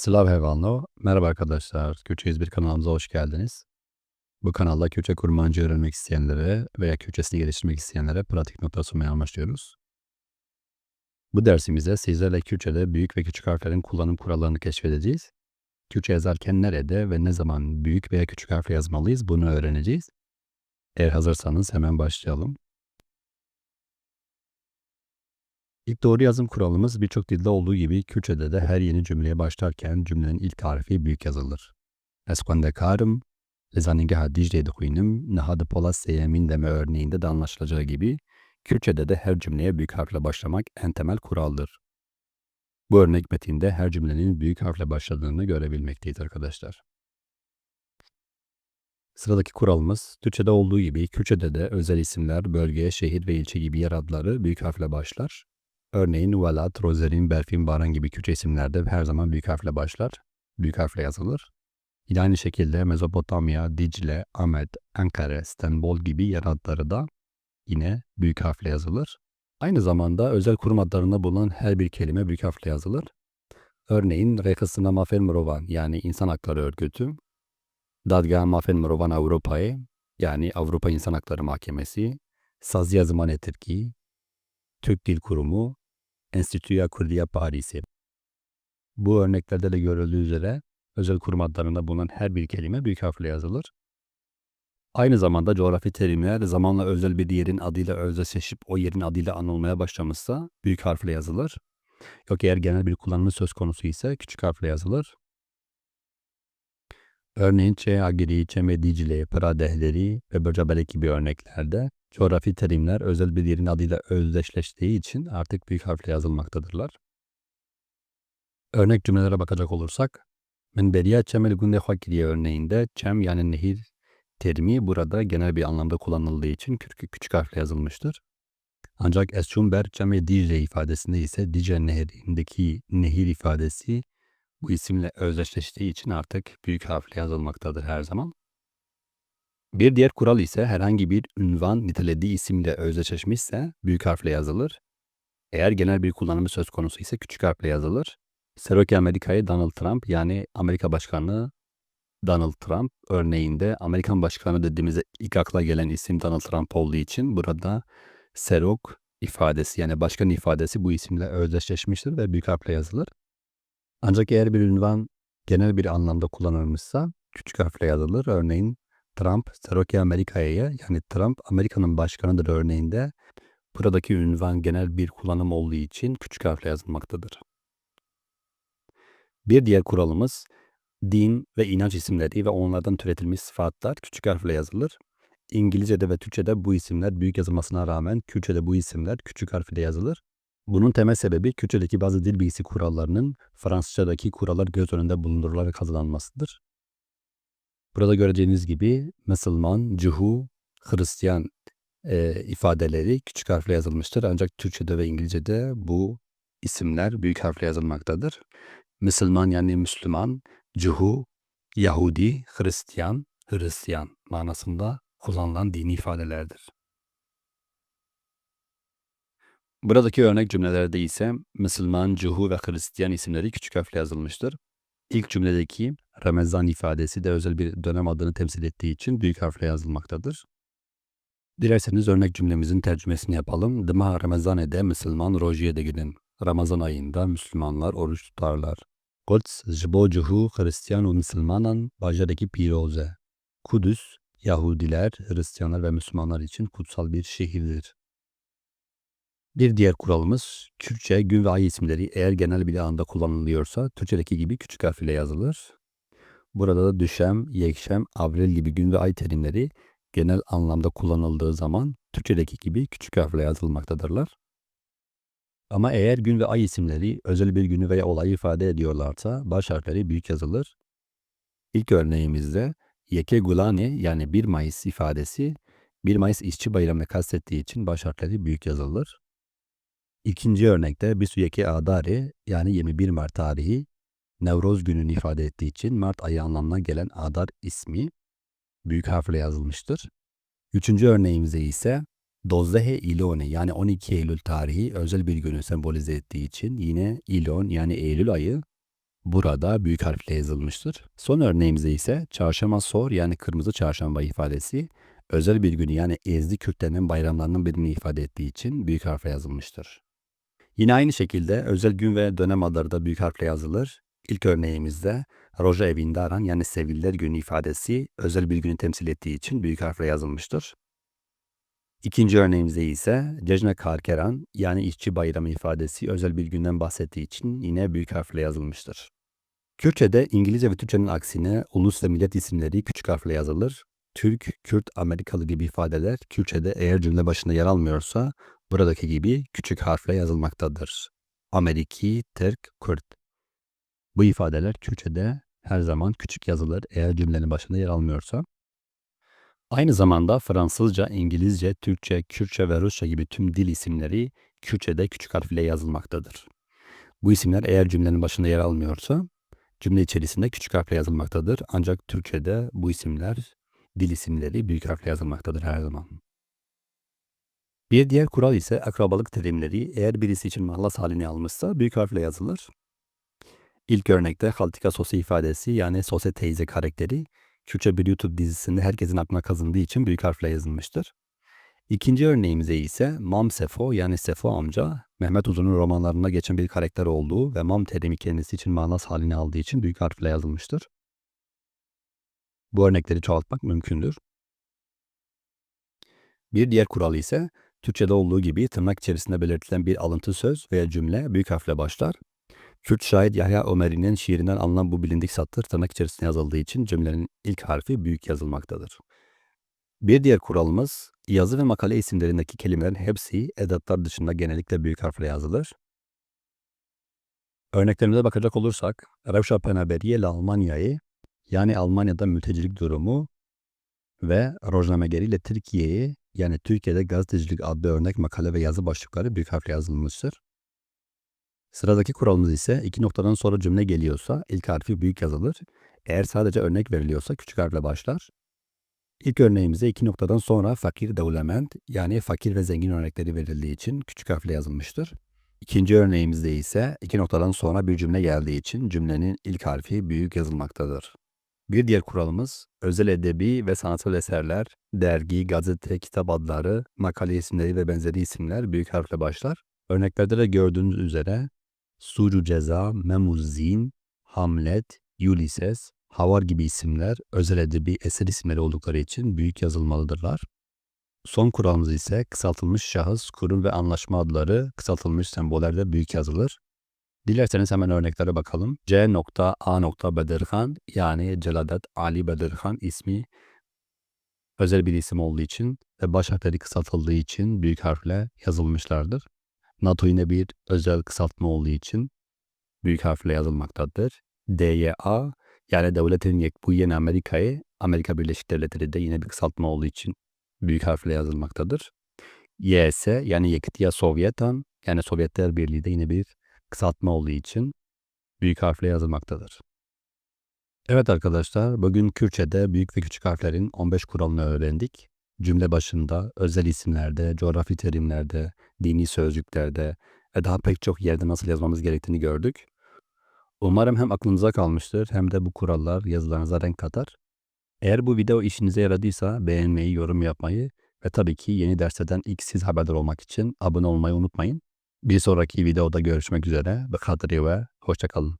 Slav Hevanlo. Merhaba arkadaşlar. Kürtçe 101 kanalımıza hoş geldiniz. Bu kanalda Kürtçe kurmancı öğrenmek isteyenlere veya Kürtçesini geliştirmek isteyenlere pratik notlar sunmaya amaçlıyoruz. Bu dersimizde sizlerle Kürtçe'de büyük ve küçük harflerin kullanım kurallarını keşfedeceğiz. Kürtçe yazarken nerede ve ne zaman büyük veya küçük harfle yazmalıyız bunu öğreneceğiz. Eğer hazırsanız hemen başlayalım. İlk doğru yazım kuralımız birçok dilde olduğu gibi Kürtçe'de de her yeni cümleye başlarken cümlenin ilk harfi büyük yazılır. Ez karım, Lezaningeha Dicle'yi de kuyunum, Nahada Polas Seyemin deme örneğinde de anlaşılacağı gibi Kürtçe'de de her cümleye büyük harfle başlamak en temel kuraldır. Bu örnek metinde her cümlenin büyük harfle başladığını görebilmekteyiz arkadaşlar. Sıradaki kuralımız Türkçe'de olduğu gibi Kürtçe'de de özel isimler, bölge, şehir ve ilçe gibi yer adları büyük harfle başlar. Örneğin Velat, Rozerin, Berfin, Baran gibi Kürtçe isimlerde her zaman büyük harfle başlar. Büyük harfle yazılır. Yine aynı şekilde Mezopotamya, Dicle, Ahmet, Ankara, İstanbul gibi yer adları da yine büyük harfle yazılır. Aynı zamanda özel kurum adlarında bulunan her bir kelime büyük harfle yazılır. Örneğin Rekısına Mafen Mrovan yani İnsan Hakları Örgütü, Dadga Mafen Mrovan Avrupa'yı yani Avrupa İnsan Hakları Mahkemesi, Sazya Zmane Türkiye, Türk Dil Kurumu, Enstitüya Kurdiya Paris'i. Bu örneklerde de görüldüğü üzere özel kurum adlarında bulunan her bir kelime büyük harfle yazılır. Aynı zamanda coğrafi terimler zamanla özel bir yerin adıyla özdeşleşip o yerin adıyla anılmaya başlamışsa büyük harfle yazılır. Yok eğer genel bir kullanımı söz konusu ise küçük harfle yazılır. Örneğin Çe Agiri, Çeme Dicle, Pradehleri ve Böcebelek gibi örneklerde coğrafi terimler özel bir yerin adıyla özdeşleştiği için artık büyük harfle yazılmaktadırlar. Örnek cümlelere bakacak olursak, Men beriya çemel gunde hakiriye örneğinde çem yani nehir terimi burada genel bir anlamda kullanıldığı için küçük, küçük harfle yazılmıştır. Ancak Esçumber Cem Dicle ifadesinde ise Dicle nehrindeki nehir ifadesi bu isimle özdeşleştiği için artık büyük harfle yazılmaktadır her zaman. Bir diğer kural ise herhangi bir ünvan nitelediği isimle özdeşleşmişse büyük harfle yazılır. Eğer genel bir kullanımı söz konusu ise küçük harfle yazılır. Seroki Amerika'yı Donald Trump yani Amerika Başkanı Donald Trump örneğinde Amerikan Başkanı dediğimizde ilk akla gelen isim Donald Trump olduğu için burada Serok ifadesi yani başkan ifadesi bu isimle özdeşleşmiştir ve büyük harfle yazılır. Ancak eğer bir ünvan genel bir anlamda kullanılmışsa küçük harfle yazılır. Örneğin Trump, Cherokee Amerika'ya yani Trump Amerika'nın başkanıdır örneğinde buradaki ünvan genel bir kullanım olduğu için küçük harfle yazılmaktadır. Bir diğer kuralımız din ve inanç isimleri ve onlardan türetilmiş sıfatlar küçük harfle yazılır. İngilizce'de ve Türkçe'de bu isimler büyük yazılmasına rağmen Kürtçe'de bu isimler küçük harfle yazılır. Bunun temel sebebi Kürtçedeki bazı dil bilgisi kurallarının Fransızcadaki kurallar göz önünde bulundurularak hazırlanmasıdır. Burada göreceğiniz gibi Müslüman, Cuhu, Hristiyan e, ifadeleri küçük harfle yazılmıştır. Ancak Türkçe'de ve İngilizce'de bu isimler büyük harfle yazılmaktadır. Müslüman yani Müslüman, Cuhu, Yahudi, Hristiyan, Hristiyan manasında kullanılan dini ifadelerdir. Buradaki örnek cümlelerde ise Müslüman, Cuhu ve Hristiyan isimleri küçük harfle yazılmıştır. İlk cümledeki Ramazan ifadesi de özel bir dönem adını temsil ettiği için büyük harfle yazılmaktadır. Dilerseniz örnek cümlemizin tercümesini yapalım. Dıma Ramazane'de Müslüman rojiye de gidin. Ramazan ayında Müslümanlar oruç tutarlar. Quds jbo cuhu Hristiyan ve Müslümanan bajadaki piroze. Kudüs, Yahudiler, Hristiyanlar ve Müslümanlar için kutsal bir şehirdir. Bir diğer kuralımız Kürtçe gün ve ay isimleri eğer genel bir anda kullanılıyorsa Türkçedeki gibi küçük harf ile yazılır. Burada da düşem, yekşem, avril gibi gün ve ay terimleri genel anlamda kullanıldığı zaman Türkçedeki gibi küçük harfle yazılmaktadırlar. Ama eğer gün ve ay isimleri özel bir günü veya olayı ifade ediyorlarsa baş harfleri büyük yazılır. İlk örneğimizde Yeke Gulani yani 1 Mayıs ifadesi 1 Mayıs işçi bayramını kastettiği için baş harfleri büyük yazılır. İkinci örnekte Bisuyeki Adari yani 21 Mart tarihi Nevroz gününü ifade ettiği için Mart ayı anlamına gelen Adar ismi büyük harfle yazılmıştır. Üçüncü örneğimizde ise Dozdehe İlone yani 12 Eylül tarihi özel bir günü sembolize ettiği için yine İlon yani Eylül ayı burada büyük harfle yazılmıştır. Son örneğimizde ise çarşamba sor yani kırmızı çarşamba ifadesi özel bir günü yani Ezdi Kürtlerinin bayramlarının birini ifade ettiği için büyük harfle yazılmıştır. Yine aynı şekilde özel gün ve dönem adları da büyük harfle yazılır. İlk örneğimizde Roja evinde aran yani Sevgililer Günü ifadesi özel bir günü temsil ettiği için büyük harfle yazılmıştır. İkinci örneğimizde ise Cejne Karkeran yani işçi bayramı ifadesi özel bir günden bahsettiği için yine büyük harfle yazılmıştır. Kürtçe'de İngilizce ve Türkçenin aksine ulus ve millet isimleri küçük harfle yazılır. Türk, Kürt, Amerikalı gibi ifadeler Kürtçe'de eğer cümle başında yer almıyorsa buradaki gibi küçük harfle yazılmaktadır. Ameriki, Türk, Kürt. Bu ifadeler Kürtçe'de her zaman küçük yazılır eğer cümlenin başında yer almıyorsa. Aynı zamanda Fransızca, İngilizce, Türkçe, Kürtçe ve Rusça gibi tüm dil isimleri Kürtçe'de küçük harfle yazılmaktadır. Bu isimler eğer cümlenin başında yer almıyorsa cümle içerisinde küçük harfle yazılmaktadır. Ancak Türkçe'de bu isimler, dil isimleri büyük harfle yazılmaktadır her zaman. Bir diğer kural ise akrabalık terimleri eğer birisi için mahlas halini almışsa büyük harfle yazılır. İlk örnekte Haltika Sosi ifadesi yani Sose teyze karakteri Kürtçe bir YouTube dizisinde herkesin aklına kazındığı için büyük harfle yazılmıştır. İkinci örneğimize ise Mam Sefo yani Sefo amca Mehmet Uzun'un romanlarında geçen bir karakter olduğu ve Mam terimi kendisi için manas halini aldığı için büyük harfle yazılmıştır. Bu örnekleri çoğaltmak mümkündür. Bir diğer kural ise Türkçe'de olduğu gibi tırnak içerisinde belirtilen bir alıntı söz veya cümle büyük harfle başlar. Kürt şair Yahya Ömeri'nin şiirinden alınan bu bilindik satır tırnak içerisinde yazıldığı için cümlenin ilk harfi büyük yazılmaktadır. Bir diğer kuralımız yazı ve makale isimlerindeki kelimelerin hepsi edatlar dışında genellikle büyük harfle yazılır. Örneklerimize bakacak olursak Revşa Penaberiye Almanya'yı yani Almanya'da mültecilik durumu ve Rojnamegeri ile Türkiye'yi yani Türkiye'de gazetecilik adlı örnek makale ve yazı başlıkları büyük harfle yazılmıştır. Sıradaki kuralımız ise iki noktadan sonra cümle geliyorsa ilk harfi büyük yazılır. Eğer sadece örnek veriliyorsa küçük harfle başlar. İlk örneğimize iki noktadan sonra fakir devlement yani fakir ve zengin örnekleri verildiği için küçük harfle yazılmıştır. İkinci örneğimizde ise iki noktadan sonra bir cümle geldiği için cümlenin ilk harfi büyük yazılmaktadır. Bir diğer kuralımız özel edebi ve sanatsal eserler, dergi, gazete, kitap adları, makale isimleri ve benzeri isimler büyük harfle başlar. Örneklerde de gördüğünüz üzere Sucu Ceza, Memuzin, Hamlet, Ulysses, Havar gibi isimler özel edebi eser isimleri oldukları için büyük yazılmalıdırlar. Son kuralımız ise kısaltılmış şahıs, kurum ve anlaşma adları kısaltılmış sembollerde büyük yazılır. Dilerseniz hemen örneklere bakalım. C. A. Bedirhan yani Celadet Ali Bedirhan ismi özel bir isim olduğu için ve baş harfleri kısaltıldığı için büyük harfle yazılmışlardır. NATO yine bir özel kısaltma olduğu için büyük harfle yazılmaktadır. DYA yani devletin yekbuyen Amerika'yı Amerika Birleşik Devletleri de yine bir kısaltma olduğu için büyük harfle yazılmaktadır. YS yani Yekitiya Sovyetan yani Sovyetler Birliği de yine bir kısaltma olduğu için büyük harfle yazılmaktadır. Evet arkadaşlar bugün Kürtçe'de büyük ve küçük harflerin 15 kuralını öğrendik. Cümle başında, özel isimlerde, coğrafi terimlerde, dini sözcüklerde ve daha pek çok yerde nasıl yazmamız gerektiğini gördük. Umarım hem aklınıza kalmıştır hem de bu kurallar yazılarınıza renk katar. Eğer bu video işinize yaradıysa beğenmeyi, yorum yapmayı ve tabii ki yeni derslerden ilk siz haberdar olmak için abone olmayı unutmayın. Bir sonraki videoda görüşmek üzere ve kadri ve hoşçakalın.